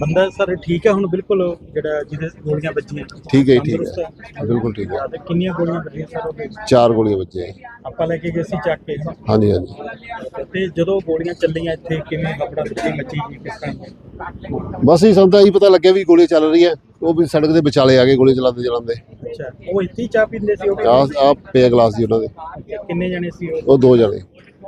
ਬੰਦਾ ਸਰ ਠੀਕ ਹੈ ਹੁਣ ਬਿਲਕੁਲ ਜਿਹੜਾ ਜਿਹਦੇ ਗੋਲੀਆਂ ਵੱਜੀਆਂ। ਠੀਕ ਹੈ ਜੀ, ਠੀਕ ਤੰਦਰੁਸਤ ਹੈ। ਬਿਲਕੁਲ ਠੀਕ ਹੈ। ਤੇ ਕਿੰਨੀਆਂ ਗੋਲੀਆਂ ਵੱਜੀਆਂ ਸਰ ਉਹਦੇ ਚਾਰ ਗੋਲੀਆਂ ਜੀ। ਆਪਾਂ ਲੈ ਕੇ ਗਏ ਸੀ ਚੱਕ ਕੇ। ਹਾਂਜੀ ਹਾਂਜੀ। ਤੇ ਜਦੋਂ ਗੋਲੀਆਂ ਚੱਲੀਆਂ ਇੱਥੇ ਕਿਵੇਂ ਹਫੜਾ ਦਫੜੀ ਮੱਚੀ ਜੀ ਕਿਸ ਤਰ੍ਹਾਂ? ਬਸ ਇਹ ਸਾਨੂੰ ਤਾਂ ਇਹੀ ਪਤਾ ਲੱਗਿਆ ਵੀ ਗੋਲੀਆਂ ਚੱਲ ਰਹੀਆਂ। ਉਹ ਵੀ ਸੜਕ ਦੇ ਵਿਚਾਲੇ ਆ ਗਏ ਗੋਲੀ ਚਲਾਉਂਦੇ ਚਲਾਉਂਦੇ। ਅੱਛਾ ਉਹ ਇੱਥੇ ਹੀ ਚਾਹ ਪੀਂਦੇ ਸੀ ਉਹ ਆ ਆ ਪਿਆ ਗਲਾਸ ਜੀ ਉਹਨਾਂ ਦੇ। ਕਿੰਨੇ ਜਣੇ ਸੀ ਉਹ? ਉਹ ਦੋ ਜਣੇ।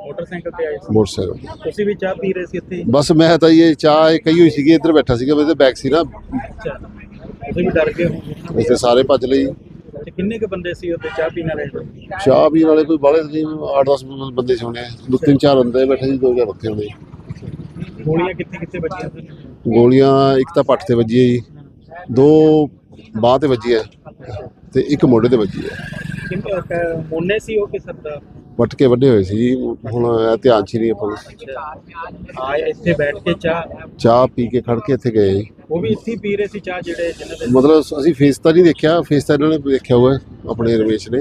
ਮੋਟਰਸਾਈਕਲ ਤੇ ਆਏ ਸੀ। ਮੋਟਰਸਾਈਕਲ। ਤੁਸੀਂ ਵੀ ਚਾਹ ਪੀ ਰਹੇ ਸੀ ਇੱਥੇ? ਹੀ? ਬਸ ਮੈਂ ਤਾਂ ਇਹ ਚਾਹ ਇਹ ਕਹੀ ਹੋਈ ਸੀਗੀ ਇੱਧਰ ਬੈਠਾ ਸੀਗਾ ਮੇਰੇ ਬੈਕ ਸੀ ਨਾ ਅੱਛਾ। ਤੁਸੀਂ ਵੀ ਡਰ ਗਏ ਹੋ ਇੱਥੇ ਸਾਰੇ ਭੱਜ ਲਈ ਤੇ ਕਿੰਨੇ ਕੁ ਬੰਦੇ ਸੀ ਉੱਥੇ ਚਾਹ ਪੀਣ ਵਾਲੇ? ਚਾਹ ਪੀਣ ਵਾਲੇ ਕੋਈ ਬਾਹਲੇ ਨਹੀਂ 8-10 ਬੰਦੇ ਸੀ ਹੋਣੇ। ਦੋ ਤਿੰਨ ਚਾਰ ਬੰਦੇ ਬੈਠੇ ਸੀ ਦੋ ਚਾਰ ਉੱਥੇ ਹੋਣੇ। ਗੋਲੀਆਂ ਕਿੱਥੇ ਕਿੱਥੇ ਵੱਜੀਆਂ ਸੀ? ਗੋਲੀਆਂ ਇੱਕ ਤਾਂ ਪੱਟ ਤੇ ਵੱਜੀ ਹੈ ਜੀ। ਦੋ ਬਾਹ ਤੇ ਵੱਜੀ ਹੈ ਤੇ ਇੱਕ ਮੋਢੇ ਤੇ ਵੱਜੀ ਹੈ। ਕਿੰਨੇ ਮੋਨੇ ਸੀ ਉਹ ਕਿ ਸਰਦਾਰ? ਵੱਟ ਕੇ ਵੱਡੇ ਹੋਏ ਸੀ। ਜੀ ਹੁਣ ਇਹ ਧਿਆਨ ਚ ਹੀ ਨਹੀਂ ਆਪਾਂ ਨੂੰ। ਆ ਇੱਥੇ ਬੈਠ ਕੇ ਚਾਹ। ਚਾਹ ਪੀ ਕੇ ਖੜ ਕੇ ਇੱਥੇ ਗਏ। ਜੀ ਉਹ ਵੀ ਇੱਥੇ ਹੀ ਪੀ ਰਹੇ ਸੀ ਚਾਹ ਜਿਹੜੇ ਜਿਨ੍ਹਾਂ ਦੇ ਮਤਲਬ ਅਸੀਂ ਫੇਸ ਤਾਂ ਨਹੀਂ ਦੇਖਿਆ। ਫੇਸ ਤਾਂ ਇਹਨਾਂ ਨੇ ਦੇਖਿਆ ਹੋਇਆ ਹੈ, ਆਪਣੇ ਰਮੇਸ਼ ਨੇ।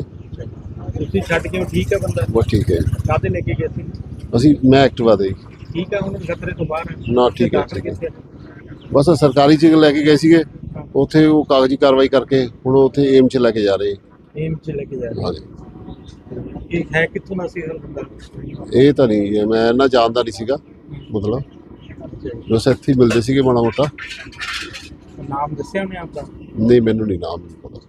ਤੁਸੀਂ ਛੱਡ ਕੇ ਉਹ ਠੀਕ ਹੈ ਬੰਦਾ? ਬਸ ਠੀਕ ਹੈ। ਕਾਹਦੇ ਲੈ ਕੇ ਗਏ ਸੀ? ਅਸੀਂ ਮੈਂ ਐਕਟਿਵਾ ਦੇ ਠੀਕ ਹੈ ਹੁਣ ਖਤਰੇ ਤੋਂ ਬਾਹਰ ਹੈ। ਨਾ, ਠੀਕ ਹੈ, ਡਾਕਟਰ ਠੀਕ ਹੈ। ਕਿੱਥੇ? ਬਸ ਸਰਕਾਰੀ ਚ ਲੈ ਕੇ ਗਏ ਸੀਗੇ। ਉੱਥੇ ਉਹ ਕਾਗਜ਼ੀ ਕਾਰਵਾਈ ਕਰਕੇ ਹੁਣ ਉੱਥੇ ਏਮ ਚ ਲੈ ਕੇ ਜਾ ਰਹੇ। ਏਮ ਚ ਲੈ ਕੇ ਜਾ ਰਹੇ। ਹਾਂਜੀ। ਇਹ ਹੈ ਕਿੱਥੋਂ ਦਾ ਸੀ ਬੰਦਾ ਇਹ ਤਾਂ ਨਹੀਂ ਹੈ, ਮੈਂ ਇਹਨਾਂ ਜਾਣਦਾ ਨਹੀਂ ਸੀਗਾ ਮਤਲਬ। ਇੱਥੇ ਹੀ ਮਿਲਦੇ ਸੀਗੇ ਮਾੜਾ ਮੋਟਾ। ਨਾਮ ਦੱਸਿਆ ਉਹਨੇ ਆਪਦਾ? ਨਹੀਂ ਮੈਨੂੰ ਨਹੀਂ ਨਾਮ ਪਤਾ।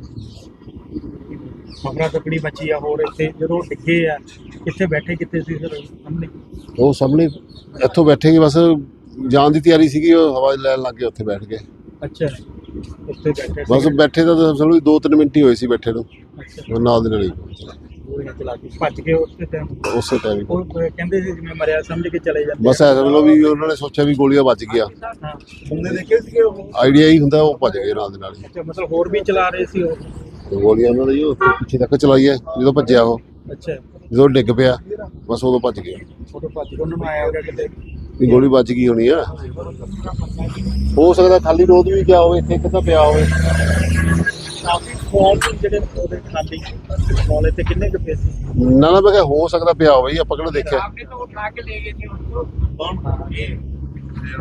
ਮਗਰਾ ਤਕੜੀ ਮੱਚੀ ਆ ਹੋਰ ਇੱਥੇ ਜਦੋਂ ਡਿੱਗੇ ਆ ਕਿੱਥੇ ਬੈਠੇ ਕਿੱਥੇ ਸੀ ਸਰ ਸਾਹਮਣੇ? ਉਹ ਸਾਹਮਣੇ ਇੱਥੋਂ ਬੈਠੇਗੇ ਬਸ ਜਾਣ ਦੀ ਤਿਆਰੀ ਸੀਗੀ ਉਹ ਹਵਾ ਲੈਣ ਲੱਗ ਉੱਥੇ ਬੈਠ ਗਏ। ਅੱਛਾ ਉੱਥੇ ਬੈਠੇ ਬਸ। ਬੈਠੇ ਤਾਂ ਸਮਝੋ 2-3 ਮਿੰਟ ਹੀ ਹੋਏ ਸੀ ਬੈਠੇ ਨੂੰ। ਅੱਛਾ। ਉਹ ਨਾਲ ਦੇ ਨਾਲ ਹੀ। ਗੋਲੀਆਂ ਚਲਾ ਕੇ ਭੱਜ ਗਏ ਉਸੇ ਟਾਈਮ ਉਸੇ ਟਾਈਮ ਉਹ ਕਹਿੰਦੇ ਸੀ ਜਿਵੇਂ ਮਰਿਆ ਸਮਝ ਕੇ ਚਲੇ ਜਾਂਦੇ ਬਸ ਐ ਸਮਝ ਲਓ ਵੀ ਉਹਨਾਂ ਨੇ ਸੋਚਿਆ ਵੀ ਗੋਲੀਆਂ ਵੱਜ ਗਿਆ ਹਾਂ। ਬੰਦੇ ਦੇਖੇ ਸੀਗੇ ਉਹ? ਆਈਡੀਆ ਹੀ ਹੁੰਦਾ ਉਹ ਭੱਜ ਗਏ ਨਾਲ ਦੇ ਨਾਲ ਹੀ। ਅੱਛਾ ਮਤਲਬ ਹੋਰ ਵੀ ਚਲਾ ਰਹੇ ਸੀ ਉਹ? ਤੇ ਗੋਲੀਆਂ ਉਹਨਾਂ ਨੇ ਜੀ ਉੱਥੇ ਪਿੱਛੇ ਤੱਕ ਚਲਾਈ ਹੈ ਜਦੋਂ ਭੱਜਿਆ ਉਹ। ਅੱਛਾ। ਜਦੋਂ ਡਿੱਗ ਪਿਆ ਬਸ ਉਦੋਂ ਭੱਜ ਗਿਆ ਫੋਟੋ ਭੱਜ ਕੇ ਉਹਨਾਂ ਨੂੰ ਆਇਆ ਹੋਗਾ ਕਿਤੇ? ਵੀ ਗੋਲੀ ਵੱਜ ਗਈ ਹੋਣੀ ਆ। ਹੋ ਸਕਦਾ ਖਾਲੀ ਰੋਦ ਵੀ ਗਿਆ ਹੋਵੇ ਇੱਥੇ ਕਿਤਾ ਪਿਆ ਹੋਵੇ। ਕਾਫੀ ਫੋਨ ਜਿਹੜੇ ਉਹਦੇ ਖਾਲੀ ਮੌਲੇ ਤੇ ਕਿੰਨੇ ਕੁ ਪਏ ਸੀ ਨਾ ਨਾ ਮੈਂ ਕਿਹਾ ਹੋ ਸਕਦਾ ਪਿਆ ਹੋਵੇ ਜੀ ਆਪਾਂ ਕਿਹੜਾ ਦੇਖਿਆ आपने तो उठा के ले गए थे उनको ये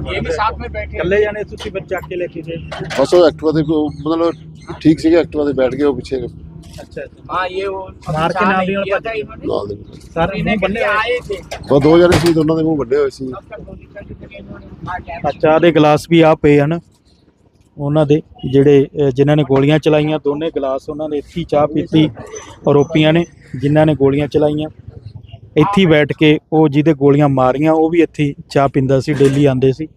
ये भी साथ में बैठे ਇਕੱਲੇ ਜਾਣੇ ਤੁਸੀਂ ਬੱਚਾ ਕੇ ਲੈ ਕੇ ਗਏ ਬਸ ਉਹ ਐਕਟਿਵਾ ਤੇ ਉਹ ਮਤਲਬ ਠੀਕ ਸੀਗੇ ਐਕਟਿਵਾ ਤੇ ਬੈਠ ਗਏ ਉਹ ਪਿੱਛੇ ਅੱਛਾ ਅੱਛਾ हाँ ये वो मार के नाल ही किया भज था गए। इन्होंने ਨਾਲ ਦੇ ਨਾਲ। ਸਰ इन्हें ਮੂੰਹ ਬੰਨੇ के आए थे ਬਸ ਦੋ ਜਣੇ ਸੀ ਦੋਨਾਂ ਦੇ ਮੂੰਹ ਵੱਡੇ ਹੋਏ ਸੀ तब तक गोली चली थी इन्होंने उठा के ਆ ਚਾਹ ਦੇ ਗਲਾਸ ਵੀ ਆ ਪਏ ਹਨ ਉਹਨਾਂ ਦੇ ਜਿਹੜੇ ਜਿਨ੍ਹਾਂ ਨੇ ਗੋਲੀਆਂ ਚਲਾਈਆਂ, ਦੋਨੇ ਗਲਾਸ ਉਹਨਾਂ ਨੇ ਇੱਥੇ ਚਾਹ ਪੀਤੀ ਆਰੋਪੀਆਂ ਨੇ, ਜਿਨ੍ਹਾਂ ਨੇ ਗੋਲੀਆਂ ਚਲਾਈਆਂ। ਇੱਥੇ ਬੈਠ ਕੇ ਉਹ ਜਿਹਦੇ ਗੋਲੀਆਂ ਮਾਰੀਆਂ, ਉਹ ਵੀ ਇੱਥੇ ਚਾਹ ਪੀਂਦਾ ਸੀ, ਡੇਲੀ ਆਂਦੇ ਸੀ।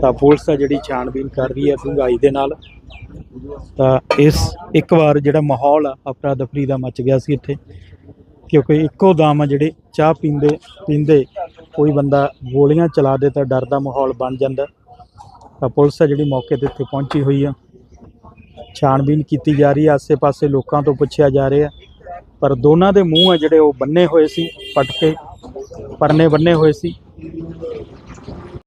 ਤਾਂ ਪੁਲਿਸ ਆ ਜਿਹੜੀ ਛਾਣਬੀਨ ਕਰ ਰਹੀ ਹੈ ਡੂੰਘਾਈ ਦੇ ਨਾਲ। ਤਾਂ ਇਸ ਇੱਕ ਵਾਰ ਜਿਹੜਾ ਮਾਹੌਲ ਆ, ਅਫਰਾ ਦਫਰੀ ਦਾ ਮਚ ਗਿਆ ਸੀ ਇੱਥੇ। ਕਿਉਂਕਿ ਇੱਕੋ ਦਮ ਆ ਜਿਹੜੇ ਚਾਹ ਪੀਂਦੇ ਪੀਂਦੇ, ਕੋਈ ਬੰਦਾ ਗੋਲੀਆਂ ਚਲਾ ਦੇ ਤਾਂ ਡਰ ਦਾ ਮਾਹੌਲ ਬਣ ਜਾਂਦਾ। ਪੁਲਿਸ ਹੈ ਜਿਹੜੀ ਮੌਕੇ ਤੇ ਇੱਥੇ ਪਹੁੰਚੀ ਹੋਈ ਆ। ਛਾਣਬੀਨ ਕੀਤੀ ਜਾ ਰਹੀ ਹੈ ਆਸੇ-ਪਾਸੇ ਲੋਕਾਂ ਤੋਂ ਪੁੱਛਿਆ ਜਾ ਰਿਹਾ। ਪਰ ਦੋਨਾਂ ਦੇ ਮੂੰਹ ਆ ਜਿਹੜੇ ਉਹ ਬੰਨੇ ਹੋਏ ਸੀ, ਪਟਕੇ, ਪਰਨੇ ਬੰਨੇ ਹੋਏ ਸੀ।